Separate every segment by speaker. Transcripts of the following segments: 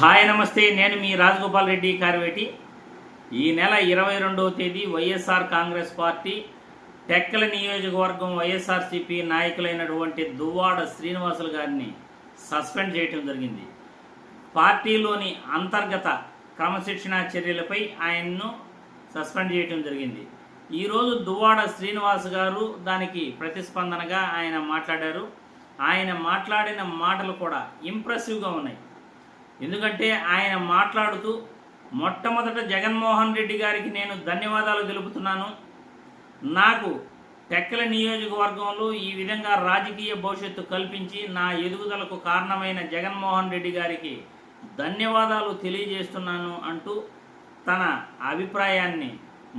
Speaker 1: Hi నమస్తే. నేను మీ రాజగోపాల్ రెడ్డి కార్వేటి ఈ నెల ఇరవై రెండవ తేదీ వైఎస్ఆర్ కాంగ్రెస్ పార్టీ టెక్కల నియోజకవర్గం వైఎస్ఆర్సీపీ నాయకులైనటువంటి దువ్వాడ శ్రీనివాసులు గారిని సస్పెండ్ చేయటం జరిగింది. పార్టీలోని అంతర్గత క్రమశిక్షణా చర్యలపై ఆయన్ను సస్పెండ్ చేయటం జరిగింది. ఈరోజు దువ్వాడ శ్రీనివాస్ గారు దానికి ప్రతిస్పందనగా ఆయన మాట్లాడారు. ఆయన మాట్లాడిన మాటలు కూడా ఇంప్రెసివ్గా ఉన్నాయి. ఎందుకంటే ఆయన మాట్లాడుతూ మొట్టమొదట జగన్మోహన్ రెడ్డి గారికి నేను ధన్యవాదాలు తెలుపుతున్నాను. నాకు టెక్కల నియోజకవర్గంలో ఈ విధంగా రాజకీయ భవిష్యత్తు కల్పించి నా ఎదుగుదలకు కారణమైన జగన్మోహన్ రెడ్డి గారికి ధన్యవాదాలు తెలియజేస్తున్నాను అంటూ తన అభిప్రాయాన్ని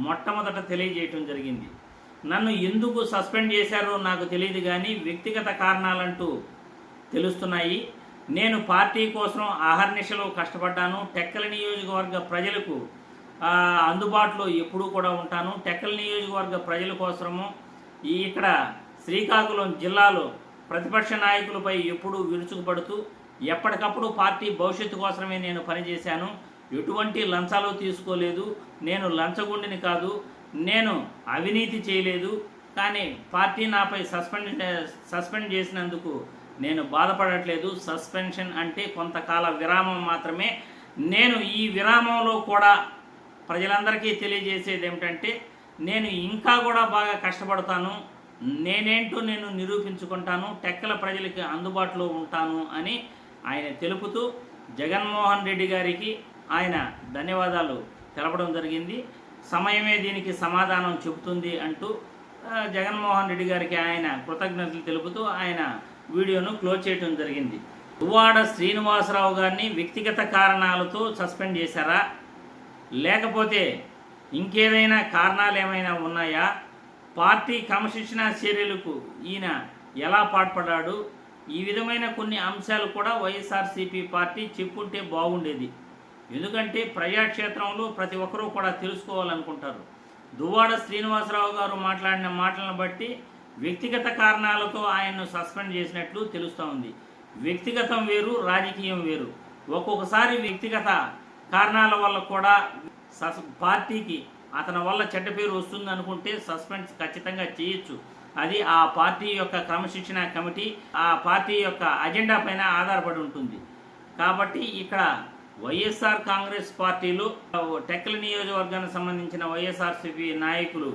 Speaker 1: మొట్టమొదట తెలియజేయటం జరిగింది. నన్ను ఎందుకు సస్పెండ్ చేశారో నాకు తెలియదు కానీ వ్యక్తిగత కారణాలంటూ తెలుస్తున్నాయి. నేను పార్టీ కోసం ఆహర్నిశలు కష్టపడ్డాను. టెక్కల నియోజకవర్గ ప్రజలకు అందుబాటులో ఎప్పుడూ కూడా ఉంటాను. టెక్కల నియోజకవర్గ ప్రజల కోసము ఈ ఇక్కడ శ్రీకాకుళం జిల్లాలో ప్రతిపక్ష నాయకులపై ఎప్పుడూ విరుచుకుపడుతూ ఎప్పటికప్పుడు పార్టీ భవిష్యత్తు కోసమే నేను పనిచేశాను. ఎటువంటి లంచాలు తీసుకోలేదు. నేను లంచగుండిని కాదు. నేను అవినీతి చేయలేదు. కానీ పార్టీ నాపై సస్పెండ్ సస్పెండ్ చేసినందుకు నేను బాధపడట్లేదు. సస్పెన్షన్ అంటే కొంతకాల విరామం మాత్రమే. నేను ఈ విరామంలో కూడా ప్రజలందరికీ తెలియజేసేది ఏమిటంటే నేను ఇంకా కూడా బాగా కష్టపడతాను. నేనేంటో నేను నిరూపించుకుంటాను. టెక్కల ప్రజలకి అందుబాటులో ఉంటాను అని ఆయన తెలుపుతూ జగన్మోహన్ రెడ్డి గారికి ఆయన ధన్యవాదాలు తెలపడం జరిగింది. సమయమే దీనికి సమాధానం చెబుతుంది అంటూ జగన్మోహన్ రెడ్డి గారికి ఆయన కృతజ్ఞతలు తెలుపుతూ ఆయన వీడియోను క్లోజ్ చేయడం జరిగింది. దువ్వాడ శ్రీనివాసరావు గారిని వ్యక్తిగత కారణాలతో సస్పెండ్ చేశారా? లేకపోతే ఇంకేదైనా కారణాలు ఏమైనా ఉన్నాయా? పార్టీ క్రమశిక్షణ చర్యలకు ఈయన ఎలా పాటుపడ్డాడు ఈ విధమైన కొన్ని అంశాలు కూడా వైఎస్ఆర్సీపీ పార్టీ చెప్పుంటే బాగుండేది. ఎందుకంటే ప్రజాక్షేత్రంలో ప్రతి ఒక్కరూ కూడా తెలుసుకోవాలనుకుంటారు. దువ్వాడ శ్రీనివాసరావు గారు మాట్లాడిన మాటలను బట్టి వ్యక్తిగత కారణాలతో ఆయన్ను సస్పెండ్ చేసినట్లు తెలుస్తూ ఉంది. వ్యక్తిగతం వేరు రాజకీయం వేరు. ఒక్కొక్కసారి వ్యక్తిగత కారణాల వల్ల కూడా సస్ పార్టీకి అతని వల్ల చెడ్డ పేరు వస్తుంది అనుకుంటే సస్పెండ్ ఖచ్చితంగా చేయొచ్చు. అది ఆ పార్టీ యొక్క క్రమశిక్షణ కమిటీ ఆ పార్టీ యొక్క అజెండా పైన ఆధారపడి ఉంటుంది. కాబట్టి ఇక్కడ వైఎస్ఆర్ కాంగ్రెస్ పార్టీలు టెక్కల నియోజకవర్గానికి సంబంధించిన వైఎస్ఆర్సీపీ నాయకులు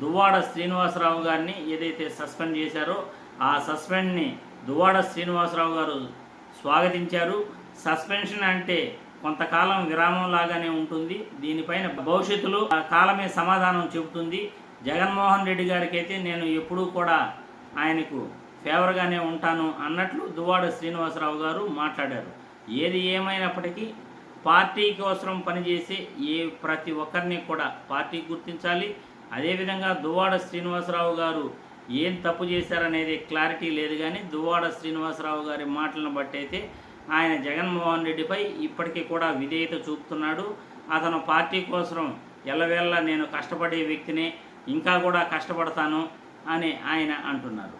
Speaker 1: దువ్వాడ శ్రీనివాసరావు గారిని ఏదైతే సస్పెండ్ చేశారో ఆ సస్పెండ్ని దువ్వాడ శ్రీనివాసరావు గారు స్వాగతించారు. సస్పెన్షన్ అంటే కొంతకాలం విరామం లాగానే ఉంటుంది. దీనిపైన భవిష్యత్తులో ఆ కాలమే సమాధానం చెబుతుంది. జగన్మోహన్ రెడ్డి గారికి అయితే నేను ఎప్పుడూ కూడా ఆయనకు ఫేవర్గానే ఉంటాను అన్నట్లు దువ్వాడ శ్రీనివాసరావు గారు మాట్లాడారు. ఏది ఏమైనప్పటికీ పార్టీ కోసం పనిచేసే ఏ ప్రతి ఒక్కరిని కూడా పార్టీ గుర్తించాలి. అదేవిధంగా దువ్వాడ శ్రీనివాసరావు గారు ఏం తప్పు చేశారనేది క్లారిటీ లేదు కానీ దువ్వాడ శ్రీనివాసరావు గారి మాటలను బట్టి అయితే ఆయన జగన్మోహన్ రెడ్డిపై ఇప్పటికీ కూడా విధేయత చూపుతున్నాడు. అతను పార్టీ కోసం ఎల్లవేళ నేను కష్టపడే వ్యక్తిని ఇంకా కూడా కష్టపడతాను అని ఆయన అంటున్నారు.